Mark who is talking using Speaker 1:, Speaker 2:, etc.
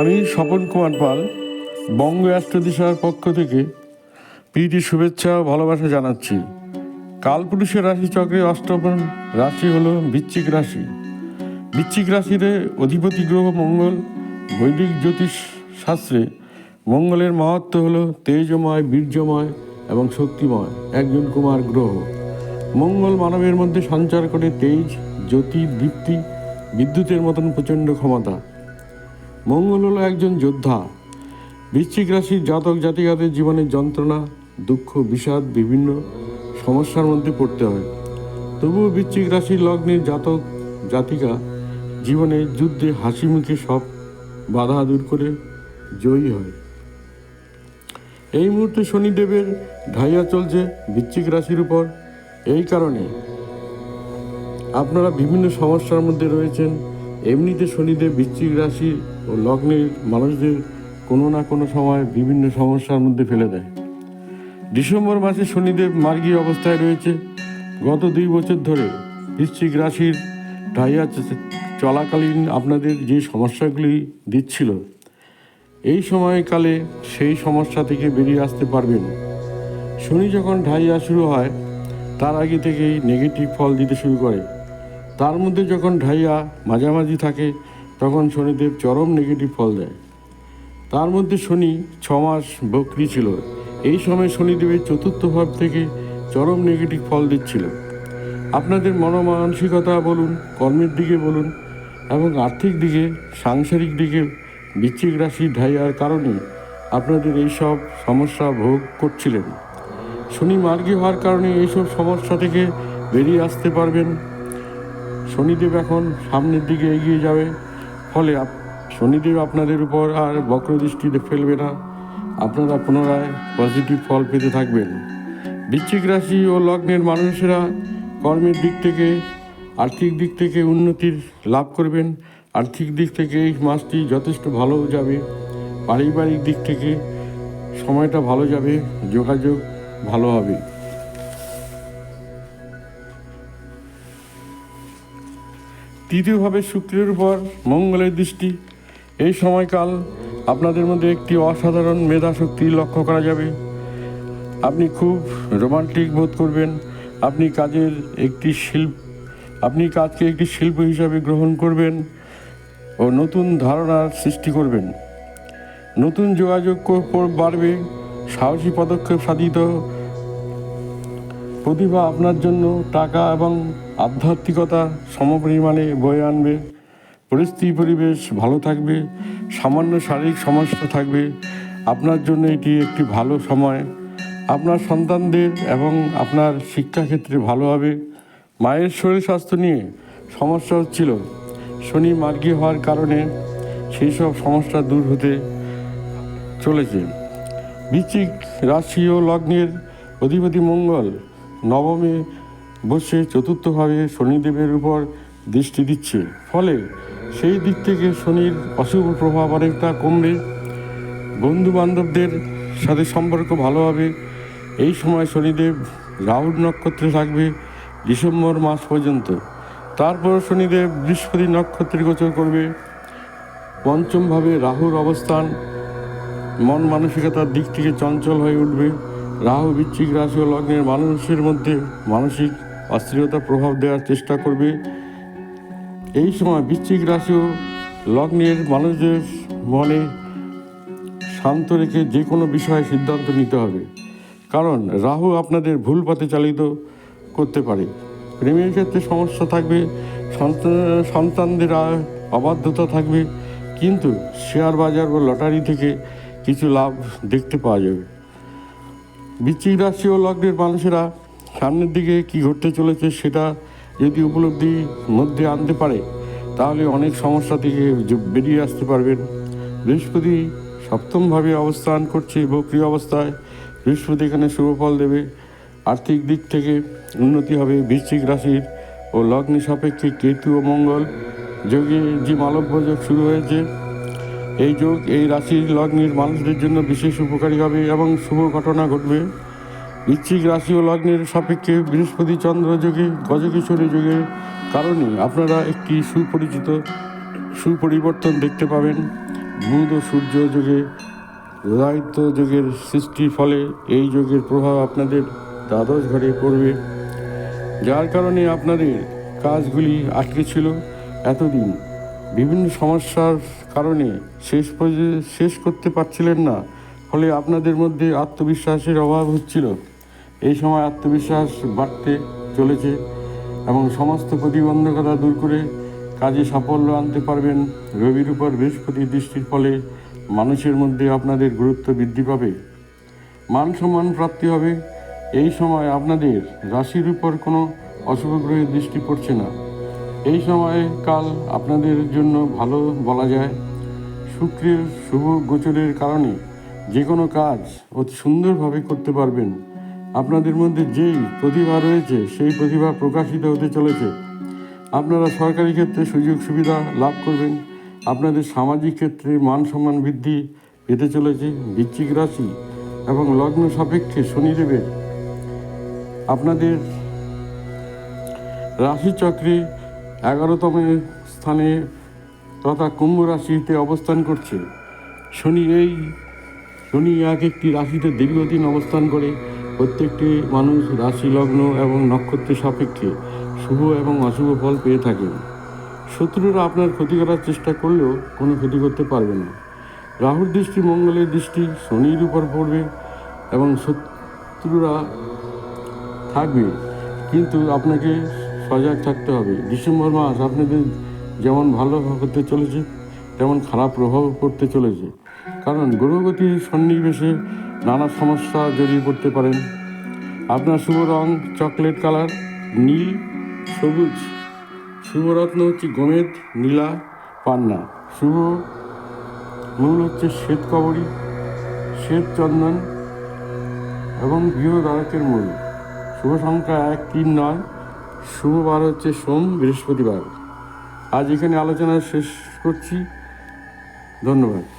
Speaker 1: আমি স্বপন কুমার পাল, বঙ্গ অ্যাস্ট্রোদিশার পক্ষ থেকে প্রীতি, শুভেচ্ছা ও ভালোবাসা জানাচ্ছি। কালপুরুষের রাশিচক্রে অষ্টম রাশি হলো বৃশ্চিক রাশি। বৃশ্চিক রাশিতে অধিপতি গ্রহ মঙ্গল, বৈদিক জ্যোতিষ শাস্ত্রে মঙ্গলের মাহাত্ম হলো তেজময়, বীর্যময় এবং শক্তিময়, একজন কুমার গ্রহ। মঙ্গল মানবের মধ্যে সঞ্চার করে তেজ, জ্যোতি দীপ্তি বিদ্যুতের মতন প্রচণ্ড ক্ষমতা। মঙ্গল হলো একজন যোদ্ধা। বৃশ্চিক রাশির জাতক জাতিকাদের জীবনের যন্ত্রণা, দুঃখ, বিষাদ, বিভিন্ন সমস্যার মধ্যে পড়তে হয়। তবুও বৃশ্চিক রাশির লগ্নের জাতক জাতিকা জীবনে যুদ্ধে হাসি মুখে সব বাধা দূর করে জয়ী হয়। এই মুহূর্তে শনিদেবের ঢাইয়া চলছে বৃশ্চিক রাশির উপর। এই কারণে আপনারা বিভিন্ন সমস্যার মধ্যে রয়েছেন। এমনিতে শনিদেব বৃশ্চিক রাশি ও লগ্নের মানুষদের কোনো না কোনো সময় বিভিন্ন সমস্যার মধ্যে ফেলে দেয়। ডিসেম্বর মাসে শনিদেব মার্গী অবস্থায় রয়েছে। গত দুই বছর ধরে বৃশ্চিক রাশির ঢাইয়া চলাকালীন আপনাদের যে সমস্যাগুলি দিচ্ছিল, এই সময়কালে সেই সমস্যা থেকে বেরিয়ে আসতে পারবেন। শনি যখন ঢাইয়া শুরু হয়, তার আগে থেকেই নেগেটিভ ফল দিতে শুরু করে। তার মধ্যে যখন ঢাইয়া মাঝামাঝি থাকে, তখন শনিদেব চরম নেগেটিভ ফল দেয়। তার মধ্যে শনি ছ মাস বকরি ছিল। এই সময় শনিদেবের চতুর্থ ভাব থেকে চরম নেগেটিভ ফল দিচ্ছিল। আপনাদের মনোমানসিকতা বলুন, কর্মের দিকে বলুন, এবং আর্থিক দিকে, সাংসারিক দিকে বৃশ্চিক রাশি ঢাইয়ার কারণে আপনাদের এইসব সমস্যা ভোগ করছিলেন। শনি মার্গী হওয়ার কারণে এইসব সমস্যা থেকে বেরিয়ে আসতে পারবেন। শনিদেব এখন সামনের দিকে এগিয়ে যাবে। ফলে শনিদেব আপনাদের উপর আর বক্র বক্রদৃষ্টিতে ফেলবে না। আপনারা পুনরায় পজিটিভ ফল পেতে থাকবেন। বৃশ্চিক রাশি ও লগ্নের মানুষেরা কর্মের দিক থেকে, আর্থিক দিক থেকে উন্নতির লাভ করবেন। আর্থিক দিক থেকে এই মাসটি যথেষ্ট ভালো যাবে। পারিবারিক দিক থেকে সময়টা ভালো যাবে। যোগাযোগ ভালো হবে। তৃতীয়ভাবে শুক্রের উপর মঙ্গলের দৃষ্টি। এই সময়কাল আপনাদের মধ্যে একটি অসাধারণ মেধা শক্তি লক্ষ্য করা যাবে। আপনি খুব রোমান্টিক বোধ করবেন। আপনি কাজের একটি শিল্প, আপনি কাজকে একটি শিল্প হিসাবে গ্রহণ করবেন ও নতুন ধারণার সৃষ্টি করবেন। নতুন যোগাযোগ বাড়বে, সাহসী পদক্ষেপ সাধিত প্রতিভা আপনার জন্য টাকা এবং আধ্যাত্মিকতা সমপরিমাণে বয়ে আনবে। পরিস্থিতি, পরিবেশ ভালো থাকবে, সামান্য শারীরিক সমস্যা থাকবে। আপনার জন্য এটি একটি ভালো সময়। আপনার সন্তানদের এবং আপনার শিক্ষাক্ষেত্রে ভালো হবে। মায়ের শরীর স্বাস্থ্য নিয়ে সমস্যা হচ্ছিল। শনি মার্গী হওয়ার কারণে সেই সব সমস্যা দূর হতে চলেছে। বৃশ্চিক রাশি ও লগ্নের অধিপতি মঙ্গল নবমে বসে চতুর্থভাবে শনিদেবের উপর দৃষ্টি দিচ্ছে। ফলে সেই দিক থেকে শনির অশুভ প্রভাব অনেকটা কমবে। বন্ধু বান্ধবদের সাথে সম্পর্ক ভালো হবে। এই সময় শনিদেব রাহুর নক্ষত্রে থাকবে ডিসেম্বর মাস পর্যন্ত। তারপর শনিদেব বৃহস্পতি নক্ষত্রে গোচর করবে। পঞ্চমভাবে রাহুর অবস্থান মন মানসিকতার দিক থেকে চঞ্চল হয়ে উঠবে। রাহু বৃশ্চিক রাশি ও লগ্নের মানুষের মধ্যে মানসিক অস্থিরতা প্রভাব দেওয়ার চেষ্টা করবে। এই সময় বৃশ্চিক রাশি ও লগ্নের মানুষদের মনে শান্ত রেখে যে কোনো বিষয়ে সিদ্ধান্ত নিতে হবে। কারণ রাহু আপনাদের ভুল পথে চালিত করতে পারে। প্রেমের ক্ষেত্রে সমস্যা থাকবে সন্তানদের অবাধ্যতা থাকবে, কিন্তু শেয়ার বাজার ও লটারি থেকে কিছু লাভ দেখতে পাওয়া যাবে। বৃশ্চিক রাশি ও লগ্নের মানুষেরা সামনের দিকে কি ঘটতে চলেছে সেটা যদি উপলব্ধির মধ্যে আনতে পারে, তাহলে অনেক সমস্যা থেকে বেরিয়ে আসতে পারবেন। বৃহস্পতি সপ্তমভাবে অবস্থান করছে বক্রি অবস্থায়। বৃহস্পতি এখানে শুভ ফল দেবে। আর্থিক দিক থেকে উন্নতি হবে বৃশ্চিক রাশির ও লগ্নি সাপেক্ষে কেতু ও মঙ্গল। যোগে যে মালব্য যোগ শুরু হয়েছে এই যোগ, এই রাশির লগ্নের মানুষদের জন্য বিশেষ উপকারী হবে এবং শুভ ঘটনা ঘটবে। বৃশ্চিক রাশি ও লগ্নের সাপেক্ষে বৃহস্পতি চন্দ্র যোগে, গজকিশোরী যোগের কারণে আপনারা একটি সুপরিচিত, সুপরিবর্তন দেখতে পাবেন। বুধ ও সূর্য যোগে উদায়িত্ব যোগের সৃষ্টির ফলে এই যোগের প্রভাব আপনাদের দ্বাদশ ঘরে পড়বে। যার কারণে আপনাদের কাজগুলি আটকে ছিল এতদিন। বিভিন্ন সমস্যার কারণে শেষ শেষ করতে পারছিলেন না। ফলে আপনাদের মধ্যে আত্মবিশ্বাসের অভাব হচ্ছিল। এই সময় আত্মবিশ্বাস বাড়তে চলেছে এবং সমস্ত প্রতিবন্ধকতা দূর করে কাজে সাফল্য আনতে পারবেন রবির উপর বৃহস্পতি দৃষ্টির ফলে মানুষের মধ্যে আপনাদের গুরুত্ব বৃদ্ধি পাবে। মান সম্মান প্রাপ্তি হবে। এই সময় আপনাদের রাশির উপর কোনো অশুভ গ্রহের দৃষ্টি পড়ছে না। এই সময় কাল আপনাদের জন্য ভালো বলা যায়। শুক্রের শুভ গোচরের কারণে যে কোনো কাজ অতি সুন্দরভাবে করতে পারবেন। আপনাদের মধ্যে যেই প্রতিভা রয়েছে, সেই প্রতিভা প্রকাশিত হতে চলেছে। আপনারা সরকারি ক্ষেত্রে সুযোগ সুবিধা লাভ করবেন। আপনাদের সামাজিক ক্ষেত্রে মান সম্মান বৃদ্ধি পেতে চলেছে বৃশ্চিক রাশি এবং লগ্ন সাপেক্ষে শনিদেবের। আপনাদের রাশিচক্রে এগারোতম স্থানে তথা কুম্ভ রাশিতে অবস্থান করছে। শনি এই, শনি এক একটি রাশিতে দীর্ঘদিন অবস্থান করে। প্রত্যেকটি মানুষ রাশি লগ্ন এবং নক্ষত্রের সাপেক্ষে শুভ এবং অশুভ ফল পেয়ে থাকে। শত্রুরা আপনার ক্ষতি করার চেষ্টা করলেও কোনো ক্ষতি করতে পারবে না। রাহুর দৃষ্টি, মঙ্গলের দৃষ্টি, শনির উপর পড়বে এবং শত্রুরা থাকবে। কিন্তু আপনাকে সজাগ থাকতে হবে। ডিসেম্বর মাস আপনাদের যেমন ভালো হতে চলেছে, তেমন খারাপ প্রভাব পড়তে চলেছে। কারণ গ্রহগতির সন্নিবেশে নানা সমস্যা জড়িয়ে পড়তে পারেন আপনার শুভ রং চকলেট কালার, নীল, সবুজ। শুভরত্ন হচ্ছে গোমেদ, নীলা, পান্না। শুভ মূল হচ্ছে শ্বেত কবরী, শ্বেত চন্দন এবং গৃহধারকের মূল। শুভ সংখ্যা এক, তিন, নয়। শুভ বার হচ্ছে সোম বৃহস্পতিবার। আজ এখানে আলোচনা শেষ করছি। ধন্যবাদ।